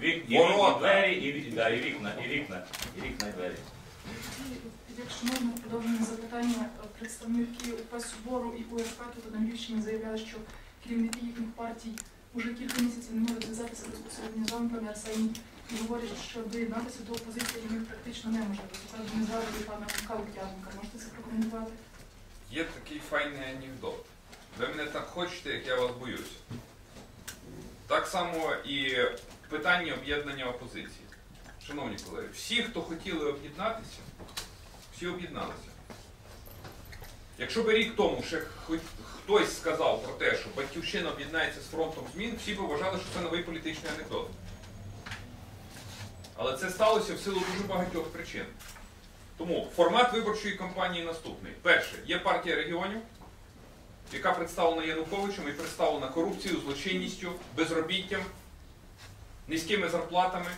вік, і, Ворота. і двері, і, і, да, і вікна, і вікна, і вікна, і двері. Якщо можна продовження запитання, е, представники УП Собору і УРП тут на Львівщині заявляють, що керівники їхніх партій уже кілька місяців не можуть зв'язатися безпосередньо з вами, пане Арсеній, і говорять, що доєднатися до опозиції них практично неможливо. Зокрема, не згадували пана Михайла Лук'яненка. Можете це прокоментувати? Є такий файний анекдот. Ви мене так хочете, як я вас боюся. Так само і питання об'єднання опозиції. Шановні колеги, всі, хто хотіли об'єднатися, всі об'єдналися. Якщо би рік тому ще хтось сказав про те, що Батьківщина об'єднається з фронтом змін, всі б вважали, що це новий політичний анекдот. Але це сталося в силу дуже багатьох причин. Тому формат виборчої кампанії наступний. Перше, є партія регіонів, яка представлена Януковичем і представлена корупцією, злочинністю, безробіттям, низькими зарплатами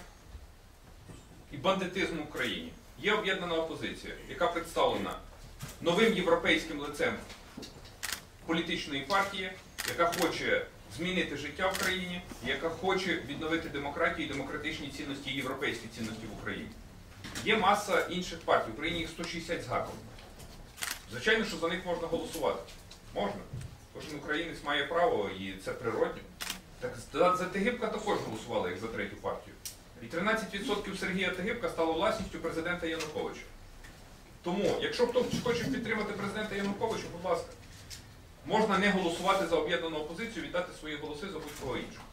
і бандитизмом в Україні. Є об'єднана опозиція, яка представлена новим європейським лицем політичної партії, яка хоче змінити життя в країні, яка хоче відновити демократію і демократичні цінності, і європейські цінності в Україні. Є маса інших партій, в Україні їх 160 з гаком. Звичайно, що за них можна голосувати. Можна. Кожен українець має право і це природньо. Так за, Тегибка також голосували, як за третю партію. І 13% Сергія Тегибка стало власністю президента Януковича. Тому, якщо хтось хоче підтримати президента Януковича, будь ласка, можна не голосувати за об'єднану опозицію, віддати свої голоси за будь-кого іншого.